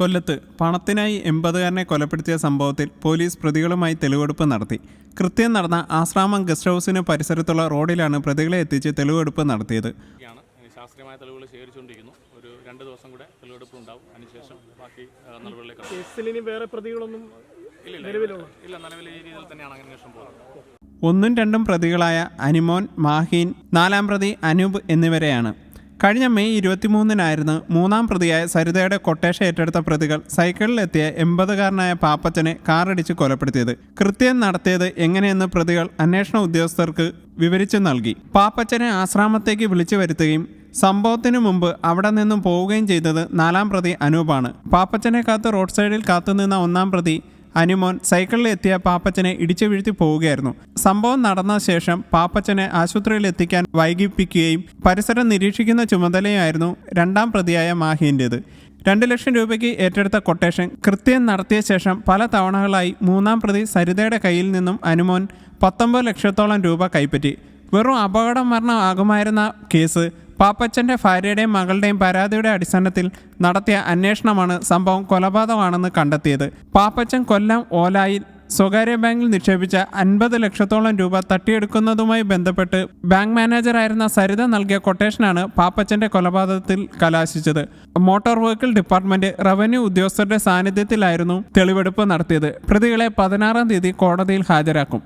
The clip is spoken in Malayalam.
കൊല്ലത്ത് പണത്തിനായി എൺപതുകാരനെ കൊലപ്പെടുത്തിയ സംഭവത്തിൽ പോലീസ് പ്രതികളുമായി തെളിവെടുപ്പ് നടത്തി. കൃത്യം നടന്ന ആശ്രാമം ഗസ്റ്റ് ഹൗസിന് പരിസരത്തുള്ള റോഡിലാണ് പ്രതികളെ എത്തിച്ച് തെളിവെടുപ്പ് നടത്തിയത്. ശാസ്ത്രീയമായ തെളിവുകൾ ശേഖരിച്ചുകൊണ്ടിരിക്കുന്നു. ഒരു രണ്ട് ദിവസം കൂടെ തെളിവെടുപ്പ് ഉണ്ടാവും അതിനുശേഷം ബാക്കി നടപടികളിലേക്ക് വേറെ പ്രതികളൊന്നും ഇല്ല. ഇല്ല ഇല്ല നിലവിൽ ഈ രീതിയിൽ തന്നെയാണ് അന്വേഷണം പോകുന്നത് ഒന്നും രണ്ടും പ്രതികളായ അനിമോൻ മാഹീൻ നാലാം പ്രതി അനൂപ് എന്നിവരെയാണ്. കഴിഞ്ഞ മെയ് ഇരുപത്തിമൂന്നിനായിരുന്നു മൂന്നാം പ്രതിയായ സരിതയുടെ കൊട്ടേഷൻ ഏറ്റെടുത്ത പ്രതികൾ സൈക്കിളിലെത്തിയ എൺപതുകാരനായ പാപ്പച്ചനെ കാറടിച്ച് കൊലപ്പെടുത്തിയത്. കൃത്യം നടത്തിയത് എങ്ങനെയെന്ന് പ്രതികൾ അന്വേഷണ ഉദ്യോഗസ്ഥർക്ക് വിവരിച്ചു നൽകി. പാപ്പച്ചനെ ആശ്രാമത്തേക്ക് വിളിച്ചു വരുത്തുകയും സംഭവത്തിനു മുമ്പ് അവിടെ നിന്നും പോവുകയും ചെയ്തത് നാലാം പ്രതി അനൂപാണ്. പാപ്പച്ചനെ കാത്ത് റോഡ് സൈഡിൽ കാത്തുനിന്ന ഒന്നാം പ്രതി അനുമോൻ സൈക്കിളിൽ എത്തിയ പാപ്പച്ചനെ ഇടിച്ചു വീഴ്ത്തി പോവുകയായിരുന്നു. സംഭവം നടന്ന ശേഷം പാപ്പച്ചനെ ആശുപത്രിയിൽ എത്തിക്കാൻ വൈകിപ്പിക്കുകയും പരിസരം നിരീക്ഷിക്കുന്ന ചുമതലയായിരുന്നു രണ്ടാം പ്രതിയായ മാഹിന്റെത്. രണ്ട് ലക്ഷം രൂപയ്ക്ക് ഏറ്റെടുത്ത കൊട്ടേഷൻ കൃത്യം നടത്തിയ ശേഷം പല തവണകളായി മൂന്നാം പ്രതി സരിതയുടെ കയ്യിൽ നിന്നും അനുമോൻ പത്തൊമ്പത് ലക്ഷത്തോളം രൂപ കൈപ്പറ്റി. വെറും അപകടം മരണം ആകുമായിരുന്ന കേസ് പാപ്പച്ചന്റെ ഭാര്യയുടെയും മകളുടെയും പരാതിയുടെ അടിസ്ഥാനത്തിൽ നടത്തിയ അന്വേഷണമാണ് സംഭവം കൊലപാതകമാണെന്ന് കണ്ടെത്തിയത്. പാപ്പച്ചൻ കൊല്ലം ഓലായിൽ സ്വകാര്യ ബാങ്കിൽ നിക്ഷേപിച്ച അൻപത് ലക്ഷത്തോളം രൂപ തട്ടിയെടുക്കുന്നതുമായി ബന്ധപ്പെട്ട് ബാങ്ക് മാനേജറായിരുന്ന സരിത നൽകിയ കൊട്ടേഷനാണ് പാപ്പച്ചന്റെ കൊലപാതകത്തിൽ കലാശിച്ചത്. മോട്ടോർ വെഹിക്കിൾ ഡിപ്പാർട്ട്മെന്റ് റവന്യൂ ഉദ്യോഗസ്ഥരുടെ സാന്നിധ്യത്തിലായിരുന്നു തെളിവെടുപ്പ് നടത്തിയത്. പ്രതികളെ പതിനാറാം തീയതി കോടതിയിൽ ഹാജരാക്കും.